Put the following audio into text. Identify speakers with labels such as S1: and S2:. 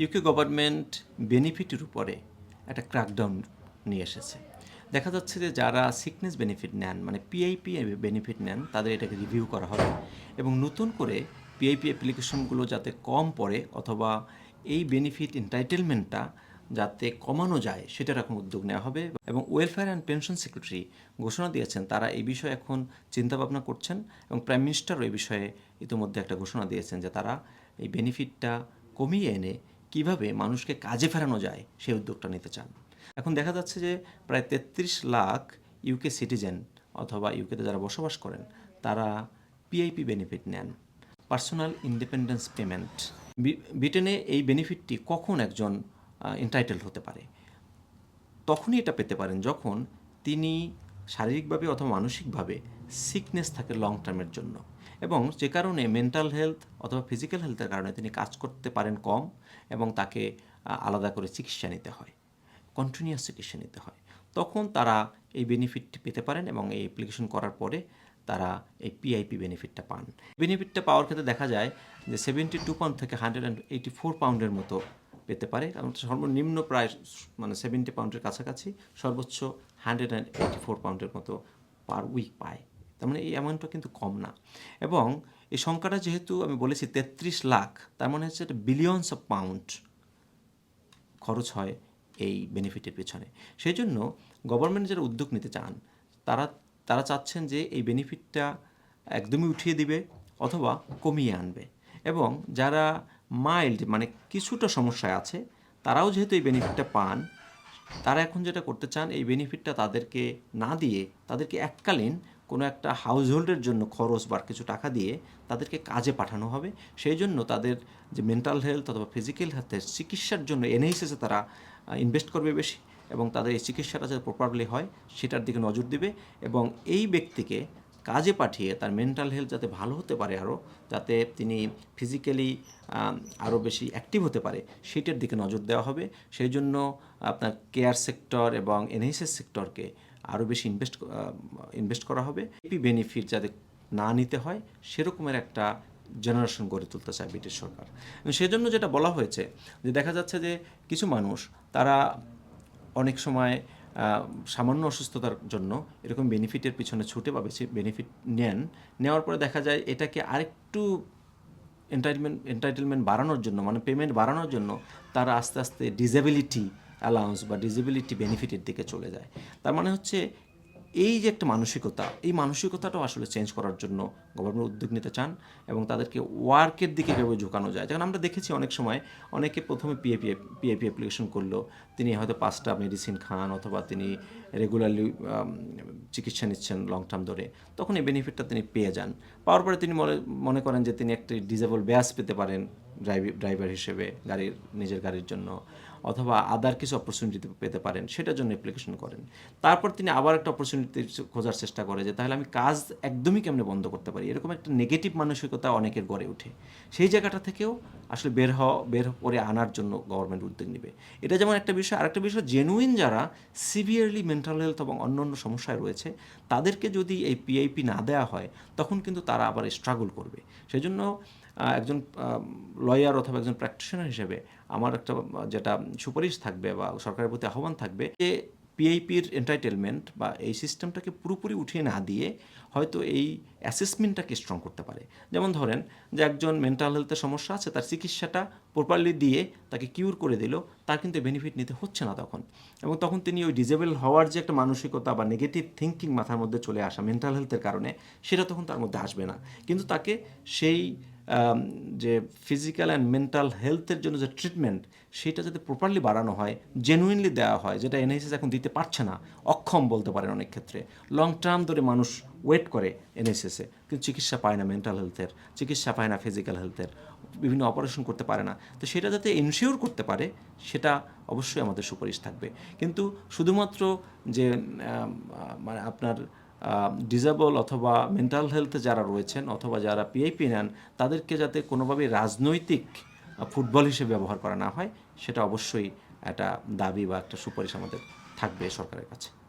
S1: UK government বেনিফিটের উপরে একটা crackdown নিয়ে এসেছে। দেখা যাচ্ছে যে যারা সিকনেস বেনিফিট নেন মানে পিআইপি বেনিফিট নেন, তাদের এটাকে রিভিউ করা হবে এবং নতুন করে পিআইপি অ্যাপ্লিকেশনগুলো যাতে কম পড়ে অথবা এই বেনিফিট এন্টাইটেলমেন্টটা যাতে কমানো যায়, সেটার এখন উদ্যোগ নেওয়া হবে এবং ওয়েলফেয়ার অ্যান্ড পেনশন সেক্রেটারি ঘোষণা দিয়েছেন, তারা এই বিষয়ে এখন চিন্তাভাবনা করছেন এবং প্রাইম মিনিস্টারও এই বিষয়ে ইতিমধ্যে একটা ঘোষণা দিয়েছেন যে তারা এই বেনিফিটটা কমিয়ে এনে কীভাবে মানুষকে কাজে ফেরানো যায় সেই উদ্যোগটা নিতে চান। এখন দেখা যাচ্ছে যে প্রায় তেত্রিশ লাখ ইউকে সিটিজেন অথবা ইউকেতে যারা বসবাস করেন, তারা পিআইপি বেনিফিট নেন। পার্সোনাল ইন্ডিপেন্ডেন্স পেমেন্ট ব্রিটেনে এই বেনিফিটটি কখন একজন এন্টাইটেল হতে পারে? তখনই এটা পেতে পারেন যখন তিনি শারীরিকভাবে অথবা মানসিকভাবে সিকনেস থাকে লং টার্মের জন্য। এবং যে কারণে মেন্টাল হেলথ অথবা ফিজিক্যাল হেলথের কারণে তিনি কাজ করতে পারেন কম এবং তাকে আলাদা করে চিকিৎসা নিতে হয় কন্টিনিউয়াস চিকিৎসা নিতে হয়। তখন তারা এই বেনিফিটটি পেতে পারেন এবং এই অ্যাপ্লিকেশন করার পরে তারা এই পিআইপি বেনিফিটটা পান। বেনিফিটটা পাওয়ার ক্ষেত্রে দেখা যায় যে সেভেন্টি টু পাউন্ড থেকে হান্ড্রেড অ্যান্ড এইটি ফোর পাউন্ডের মতো পেতে পারে। কারণ সর্বনিম্ন প্রায় মানে সেভেন্টি পাউন্ডের কাছাকাছি সর্বোচ্চ হান্ড্রেড অ্যান্ড এইটি ফোর পাউন্ডের মতো পার উইক পায়। তার মানে এই অ্যামাউন্টটা কিন্তু কম না। এবং এই সংখ্যাটা যেহেতু আমি বলেছি তেত্রিশ লাখ, তার মানে হচ্ছে এটা বিলিয়নস অফ পাউন্ড খরচ হয় এই বেনিফিটের পেছনে। সেই জন্য গভর্নমেন্ট যারা উদ্যোগ নিতে চান, তারা তারা চাচ্ছেন যে এই বেনিফিটটা একদমই উঠিয়ে দিবে অথবা কমিয়ে আনবে। এবং যারা মাইল্ড মানে কিছুটা সমস্যায় আছে, তারাও যেহেতু এই বেনিফিটটা পান তারা এখন যেটা করতে চান, এই বেনিফিটটা তাদেরকে না দিয়ে, তাদেরকে এককালীন কোনো একটা হাউস হোল্ডের জন্য খরচ বা কিছু টাকা দিয়ে তাদেরকে কাজে পাঠানো হবে। সেই জন্য তাদের যে মেন্টাল হেলথ অথবা ফিজিক্যাল হেলথের চিকিৎসার জন্য এনএইচএসে তারা ইনভেস্ট করবে বেশি এবং তাদের এই চিকিৎসাটা যাতে প্রপারলি হয়, সেটার দিকে নজর দিবে এবং এই ব্যক্তিকে কাজে পাঠিয়ে তার মেন্টাল হেলথ যাতে ভালো হতে পারে আরও, যাতে তিনি ফিজিক্যালি আরও বেশি অ্যাক্টিভ হতে পারে, সেটার দিকে নজর দেওয়া হবে। সেই জন্য আপনার কেয়ার সেক্টর এবং এনএইচএস সেক্টরকে আরও বেশি ইনভেস্ট ইনভেস্ট করা হবে। এপি বেনিফিট যাতে না নিতে হয়, সেরকমের একটা জেনারেশন গড়ে তুলতে চায় ব্রিটিশ সরকার। সেজন্য যেটা বলা হয়েছে যে দেখা যাচ্ছে যে কিছু মানুষ, তারা অনেক সময় সামান্য অসুস্থতার জন্য এরকম বেনিফিটের পিছনে ছুটে বা বেশি বেনিফিট নেন, নেওয়ার পরে দেখা যায় এটাকে আরেকটু এন্টাইটমেন্ট এন্টাইটেলমেন্ট বাড়ানোর জন্য মানে পেমেন্ট বাড়ানোর জন্য তারা আস্তে আস্তে ডিজেবিলিটি অ্যালাউন্স বা ডিজেবিলিটি বেনিফিটের দিকে চলে যায়। তার মানে হচ্ছে এই যে একটা মানসিকতা, এই মানসিকতাটাও আসলে চেঞ্জ করার জন্য গভর্নমেন্ট উদ্যোগ নিতে চান এবং তাদেরকে ওয়ার্কের দিকে কীভাবে ঝুঁকানো যায়। যেমন আমরা দেখেছি অনেক সময় অনেকে প্রথমে পিএপি পিএপি অ্যাপ্লিকেশন করল, তিনি হয়তো পাঁচটা মেডিসিন খান অথবা তিনি রেগুলারলি চিকিৎসা নিচ্ছেন লং টার্ম ধরে। তখন এই বেনিফিটটা তিনি পেয়ে যান। পাওয়ার পরে তিনি মনে করেন যে তিনি একটি ডিজেবল ব্যাস পেতে পারেন। ড্রাইভার হিসেবে গাড়ির, নিজের গাড়ির জন্য, অথবা আদার কিছু অপরচুনিটি পেতে পারেন, সেটার জন্য অ্যাপ্লিকেশন করেন। তারপর তিনি আবার একটা অপরচুনিটি খোঁজার চেষ্টা করে যে, তাহলে আমি কাজ একদমই কেমনে বন্ধ করতে পারি? এরকম একটা নেগেটিভ মানসিকতা অনেকের গড়ে ওঠে। সেই জায়গাটা থেকেও আসলে বের হওয়া, বের করে আনার জন্য গভর্নমেন্ট উদ্যোগ নেবে। এটা যেমন একটা বিষয়। আরেকটা বিষয় জেনুইন যারা সিভিয়ারলি মেন্টাল হেলথ এবং অন্য অন্য সমস্যায় রয়েছে, তাদেরকে যদি এই পিআইপি না দেওয়া হয়, তখন কিন্তু তারা আবার স্ট্রাগল করবে। সেই জন্য একজন লয়ার অথবা একজন প্র্যাকটিশনার হিসেবে আমার একটা, যেটা সুপারিশ থাকবে বা সরকারের প্রতি আহ্বান থাকবে যে পিআইপির এন্টাইটেলমেন্ট বা এই সিস্টেমটাকে পুরোপুরি উঠিয়ে না দিয়ে হয়তো এই অ্যাসেসমেন্টটাকে স্ট্রং করতে পারে। যেমন ধরেন যে একজন মেন্টাল হেলথের সমস্যা আছে, তার চিকিৎসাটা প্রপারলি দিয়ে তাকে কিউর করে দিল, তার কিন্তু বেনিফিট নিতে হচ্ছে না তখন। এবং তখন তিনি ওই ডিজেবল হওয়ার যে একটা মানসিকতা বা নেগেটিভ থিঙ্কিং মাথার মধ্যে চলে আসা মেন্টাল হেলথের কারণে, সেটা তখন তার মধ্যে আসবে না। কিন্তু তাকে সেই যে ফিজিক্যাল অ্যান্ড মেন্টাল হেলথের জন্য যে ট্রিটমেন্ট সেটা যাতে প্রপারলি বাড়ানো হয় জেনুইনলি দেওয়া হয়, যেটা এনএইচএস এখন দিতে পারছে না, অক্ষম বলতে পারেন অনেক ক্ষেত্রে। লং টার্ম ধরে মানুষ ওয়েট করে এনএইচএসে কিন্তু চিকিৎসা পায় না মেন্টাল হেলথের চিকিৎসা পায় না ফিজিক্যাল হেলথের বিভিন্ন অপারেশন করতে পারে না। তো সেটা যাতে ইনশিওর করতে পারে, সেটা অবশ্যই আমাদের সুপারিশ থাকবে। কিন্তু শুধুমাত্র যে মানে আপনার ডিজেবল অথবা মেন্টাল হেলথে যারা রয়েছেন অথবা যারা পিআইপি নেন, তাদেরকে যাতে কোনোভাবেই রাজনৈতিক ফুটবল হিসেবে ব্যবহার করা না হয়, সেটা অবশ্যই একটা দাবি বা একটা সুপারিশ আমাদের থাকবে সরকারের কাছে।